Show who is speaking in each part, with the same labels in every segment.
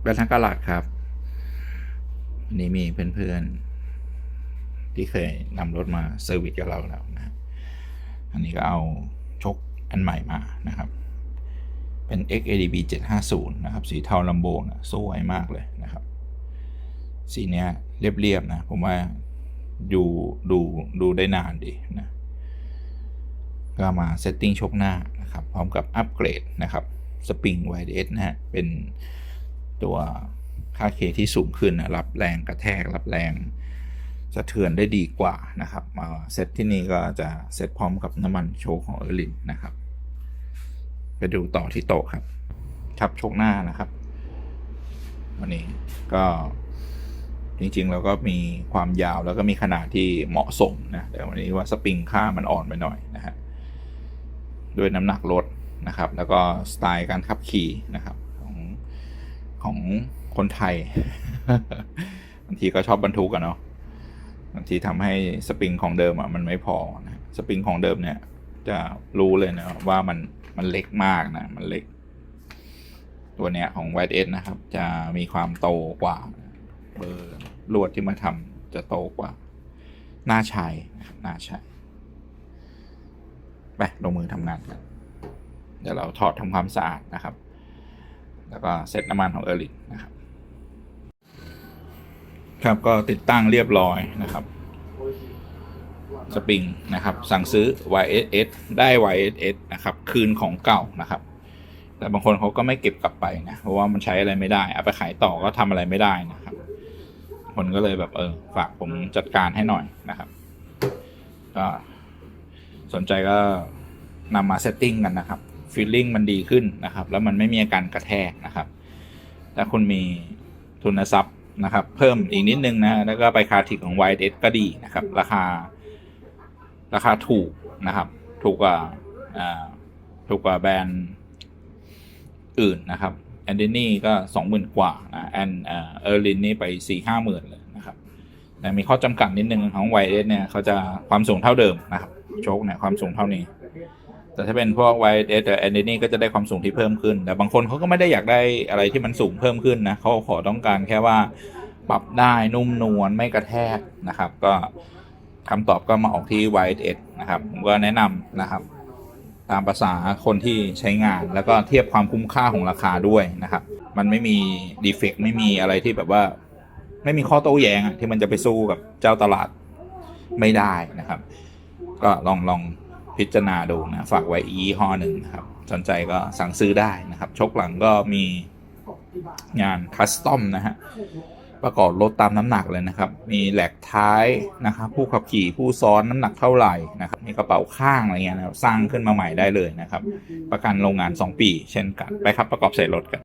Speaker 1: แบรนด์ทั้งกลัดครับอันนี้มีเพื่อนๆ ที่เคยนำรถมาเซอร์วิสกับเราแล้วนะอันนี้ก็เอาชกอันใหม่มานะครับ เป็น XADB 750 นะครับ สีเทาลัมโบนะสวยมากเลยนะครับ สีเนี้ยเรียบๆนะ ผมว่าดูดูดูได้นานดีนะ ก็มาเซตติ้งชกหน้านะครับ พร้อมกับอัปเกรดนะครับ สปริง YDS นะฮะ เป็น ตัวค่าเคที่สูงขึ้นนะรับแรงกระแทกรับแรงสะเทือนได้ดีกว่านะครับมาเซตที่นี่ก็จะเซตพร้อมกับน้ำมันโชคของเออร์ลินนะครับ ไปดูต่อที่โต๊ะครับทับโชกหน้านะครับ วันนี้ก็จริงๆเราก็มีความยาวแล้วก็มีขนาดที่เหมาะสมนะแต่วันนี้ว่าสปริงค่ามันอ่อนไปหน่อยนะฮะด้วยน้ำหนักรถนะครับ แล้วก็สไตล์การขับขี่นะครับ ของคนไทยบางทีก็ชอบบรรทุกกันเนาะบางทีทำให้สปริงของเดิมอะมันไม่พอนะสปริงของเดิมเนี่ย จะรู้เลยนะว่ามันมันเล็กมากนะ มันเล็ก ตัวเนี้ยของ White S นะครับ จะมีความโตกว่าเบอร์ลวดที่มาทำจะโตกว่า หน้าชัยหน้าชัยไปลงมือทำงานกัน เดี๋ยวเราถอดทำความสะอาดนะครับ แล้วก็เซตน้ำมันของเออร์ลินนะครับครับก็ติดตั้งเรียบร้อยนะครับสปริงนะครับ สั่งซื้อ YSS ได้ YSS นะครับ คืนของเก่านะครับ แต่บางคนเขาก็ไม่เก็บกลับไปนะ เพราะว่ามันใช้อะไรไม่ได้ เอาไปขายต่อก็ทำอะไรไม่ได้นะครับ คนก็เลยแบบเออ ฝากผมจัดการให้หน่อยนะครับ ก็สนใจก็นำมาเซตติ้งกันนะครับ ฟีลลิ่งมันดีขึ้นนะครับ แล้วมันไม่มีอาการกระแทกนะครับ ถ้าคุณมีทุนทรัพย์นะครับ เพิ่มอีกนิดนึงนะแล้วก็ไปคาทิกของ y ์ก็ดีนะครับ ราคา ราคาถูกนะครับ ถูกกว่าถูกกว่าแบรนด์อื่นนะครับแอนดินี่ก็สองหมื่นกว่านะแอนเออร์ลินนี่ไปสี่ห้าหมื่นเลยนะครับ แต่มีข้อจำกัดนิดนึงของ y ์เนี่ยเขาจะความสูงเท่าเดิมนะครับ โชคเนี่ยความสูงเท่านี้ แต่ถ้าเป็นพวก y ์เอแต่แอนดินี่ก็จะได้ความสูงที่เพิ่มขึ้น แต่บางคนเขาก็ไม่ได้อยากได้อะไรที่มันสูงเพิ่มขึ้นนะเขาขอต้องการแค่ว่าปรับได้นุ่มนวลไม่กระแทกนะครับ ก็คำตอบก็มาออกที่ y ์เนะครับผมก็แนะนำนะครับ ตามภาษาคนที่ใช้งานแล้วก็เทียบความคุ้มค่าของราคาด้วยนะครับ มันไม่มีดีเฟกไม่มีอะไรที่แบบว่า ไม่มีข้อโต้แย้งที่มันจะไปสู้กับเจ้าตลาดไม่ได้นะครับ ก็ลองลอง พิจารณาดูนะ ฝากไว้อียี่ห้อหนึ่งนะครับ สนใจก็สั่งซื้อได้นะครับ ชกหลังก็มีงานคัสตอมนะฮะ ประกอบรถตามน้ำหนักเลยนะครับ มีแหลกท้ายนะครับ ผู้ขับขี่ผู้ซ้อนน้ำหนักเท่าไหร่นะครับ มีกระเป๋าข้างอะไรเงี้ยนะครับ สร้างขึ้นมาใหม่ได้เลยนะครับ ประกันโรงงาน 2 ปี เช่นกัน ไปครับประกอบใส่รถกัน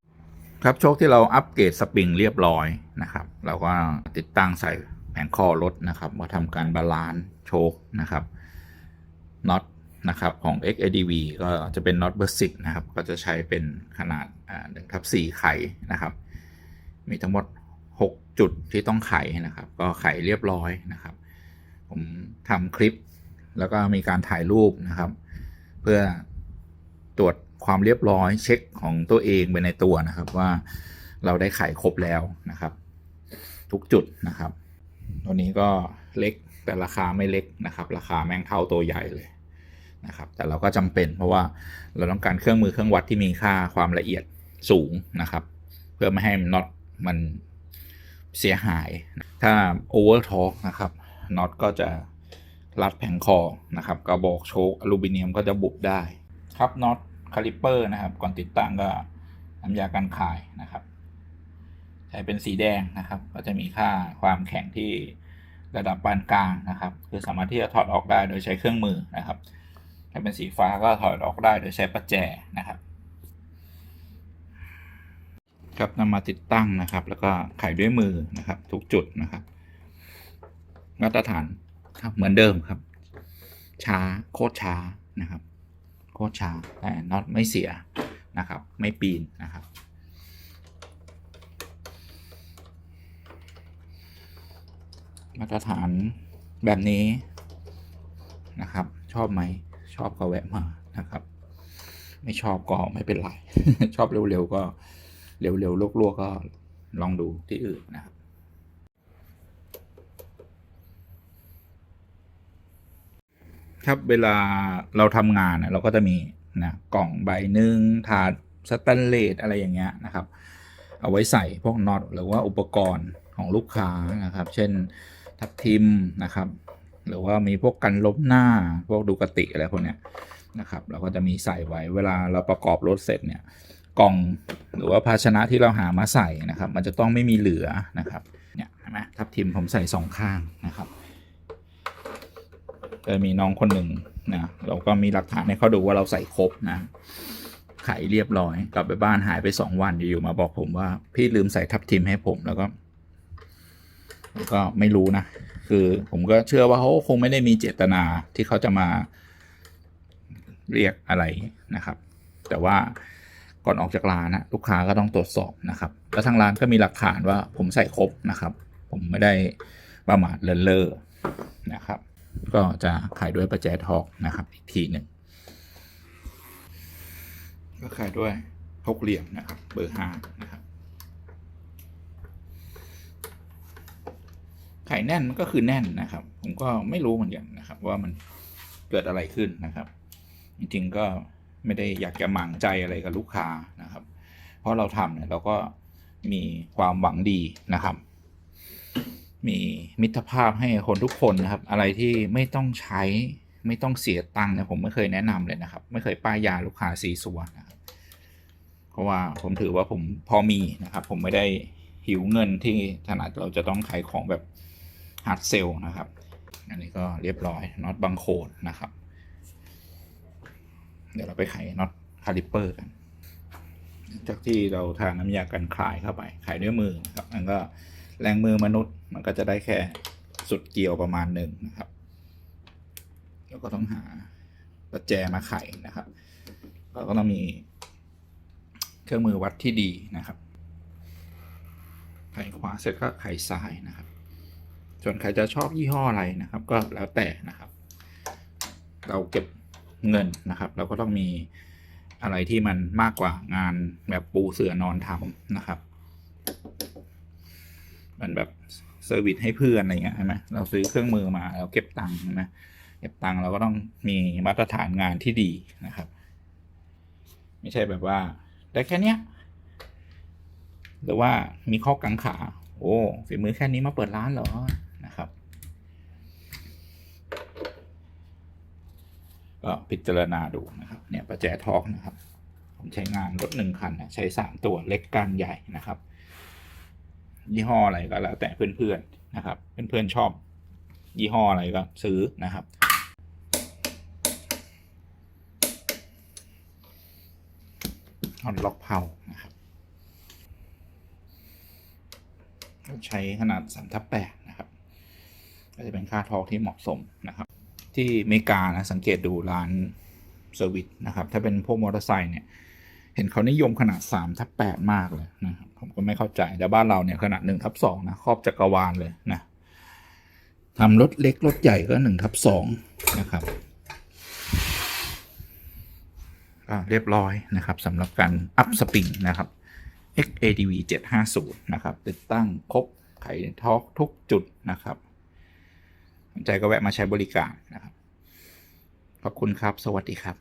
Speaker 1: ครับโชคที่เราอัปเกรดสปริงเรียบร้อยนะครับเราก็ติดตั้งใส่แผงคอรถนะครับมาทำการบาลานซ์โชคนะครับน็อต นะครับของ XADV ก็จะเป็นน็อตเบอร์สินะครับ ก็จะใช้เป็นขนาดหนึ่งทับสี่ไขนะครับ มีทั้งหมด 6 จุดที่ต้องไขนะครับ ก็ไขเรียบร้อยนะครับ ผมทำคลิปแล้วก็มีการถ่ายรูปนะครับ เพื่อตรวจความเรียบร้อยเช็คของตัวเองไปในตัวนะครับว่าเราได้ไขครบแล้วนะครับ ทุกจุดนะครับ ตัวนี้ก็เล็กแต่ราคาไม่เล็กนะครับ ราคาแม่งเท่าตัวใหญ่เลย นะครับ แต่เราก็จำเป็นเพราะว่าเราต้องการเครื่องมือเครื่องวัดที่มีค่าความละเอียดสูงนะครับ เพื่อไม่ให้น็อตมันเสียหาย ถ้าโอเวอร์ทอร์กนะครับน็อตก็จะรัดแผงคอนะครับกระบอกโชคอลูมิเนียมก็จะบุบได้ครับน็อตคาลิปเปอร์นะครับ ก่อนติดตั้งก็น้ำยากันคายนะครับ ใช้เป็นสีแดงนะครับ ก็จะมีค่าความแข็งที่ระดับปานกลางนะครับ คือสามารถที่จะถอดออกได้โดยใช้เครื่องมือนะครับ ถ้าเป็นสีฟ้าก็ถอดออกได้โดยใช้ประแจนะครับ ครับนำมาติดตั้งนะครับ แล้วก็ไขด้วยมือนะครับ ทุกจุดนะครับ มาตรฐานครับเหมือนเดิมครับ ช้าโคตรช้านะครับ โคตรช้าแต่น็อตไม่เสียนะครับ ไม่ปีนนะครับมาตรฐานแบบนี้นะครับ ชอบไหม ชอบก็แวะมานะครับ ไม่ชอบก็ไม่เป็นไร ชอบเร็วๆก็เร็วๆลวกๆก็ลองดูที่อื่นนะครับครับเวลาเราทำงานเราก็จะมีนะกล่องใบหนึ่งถาดสแตนเลสอะไรอย่างเงี้ยนะครับ เอาไว้ใส่พวกน็อตหรือว่าอุปกรณ์ของลูกค้านะครับ เช่นทับทิมนะครับ หรือว่ามีพวกกันล้มหน้าพวกดูกติอะไรพวกเนี้ยนะครับเราก็จะมีใส่ไว้เวลาเราประกอบรถเสร็จเนี่ยกล่องหรือว่าภาชนะที่เราหามาใส่นะครับ มันจะต้องไม่มีเหลือนะครับเนี่ยเห็นไหมทับทิมผมใส่สองข้างนะครับก็มีน้องคนหนึ่งนะเราก็มีหลักฐานให้เขาดูว่าเราใส่ครบนะไขเรียบร้อย กลับไปบ้านหายไปสองวันอยู่ๆมาบอกผมว่า พี่ลืมใส่ทับทิมให้ผมแล้วก็ ก็ไม่รู้นะ คือผมก็เชื่อว่าเขาคงไม่ได้มีเจตนาที่เขาจะมาเรียกอะไรนะครับ แต่ว่าก่อนออกจากร้านนะลูกค้าก็ต้องตรวจสอบนะครับ แล้วทางร้านก็มีหลักฐานว่าผมใส่ครบนะครับ ผมไม่ได้ประมาทเลินเล่อนะครับ ก็จะขายด้วยประแจทอกนะครับอีกทีหนึ่งก็ขายด้วยหกเหลี่ยมนะครับ เบอร์ห้านะครับ ไข่แน่นมันก็คือแน่นนะครับ ผมก็ไม่รู้เหมือนกันนะครับ ว่ามันเกิดอะไรขึ้นนะครับ จริงๆก็ไม่ได้อยากจะหมั่งใจอะไรกับลูกค้านะครับ เพราะเราทำเนี่ยเราก็มีความหวังดีนะครับ มีมิตรภาพให้คนทุกคนนะครับ อะไรที่ไม่ต้องใช้ไม่ต้องเสียตังค์เนี่ยผมไม่เคยแนะนำเลยนะครับ ไม่เคยป้ายยาลูกค้าซีซัวนะครับเพราะว่าผมถือว่าผมพอมีนะครับ ผมไม่ได้หิวเงินที่ถนัดเราจะต้องขายของแบบ ฮาร์ดเซลนะครับ อันนี้ก็เรียบร้อยน็อตบังโคนนะครับ เดี๋ยวเราไปไขน็อตคาลิปเปอร์กัน จากที่เราทาน้ำยากันคลายเข้าไปไขด้วยมือครับมันก็แรงมือมนุษย์มันก็จะได้แค่สุดเกี่ยวประมาณหนึ่งนะครับ แล้วก็ต้องหาประแจมาไขนะครับเราก็ต้องมีเครื่องมือวัดที่ดีนะครับ ไขขวาเสร็จก็ไขซ้ายนะครับ ส่วนใครจะชอบยี่ห้ออะไรนะครับ ก็แล้วแต่นะครับ เราเก็บเงินนะครับ เราก็ต้องมีอะไรที่มันมากกว่างานแบบปูเสือนอนทำนะครับ มันแบบเซอร์วิสให้เพื่อนอะไรเงี้ยใช่ไหมเราซื้อเครื่องมือมาเราเก็บตังค์ใช่ไหมเก็บตังค์เราก็ต้องมีมาตรฐานงานที่ดีนะครับ ไม่ใช่แบบว่า ได้แค่เนี้ยหรือว่ามีข้อกังขา โอ้ฝีมือแค่นี้มาเปิดร้านเหรอนะครับก็พิจารณาดูนะครับ เนี่ยประแจทอกนะครับ ผมใช้งานรถหนึ่งคันนะใช้สามตัวเล็กกลางใหญ่นะครับ ยี่ห้ออะไรก็แล้วแต่เพื่อนๆนะครับ เพื่อนๆชอบ ยี่ห้ออะไรก็ซื้อนะครับฮอนล็อกเพานะครับ ใช้ขนาด3ทับ8นะครับ ก็จะเป็นค่าทอกที่เหมาะสมนะครับ ที่อเมริกานะสังเกตดูร้านเซอร์วิสนะครับ ถ้าเป็นพวกมอเตอร์ไซค์เนี่ยเห็นเขานิยมขนาด3ทับ8มากเลยนะครับ ผมก็ไม่เข้าใจ แต่บ้านเราเนี่ยขนาด1ทับ2นะครอบจักรวาลเลยนะทำรถเล็กรถใหญ่ก็1ทับ2นะครับก็เรียบร้อยนะครับสำหรับการอัพสปริงนะครับ XADV 750นะครับติดตั้งครบไขทอกทุกจุดนะครับสนใจก็แวะมาใช้บริการนะครับ ขอบคุณครับ สวัสดีครับ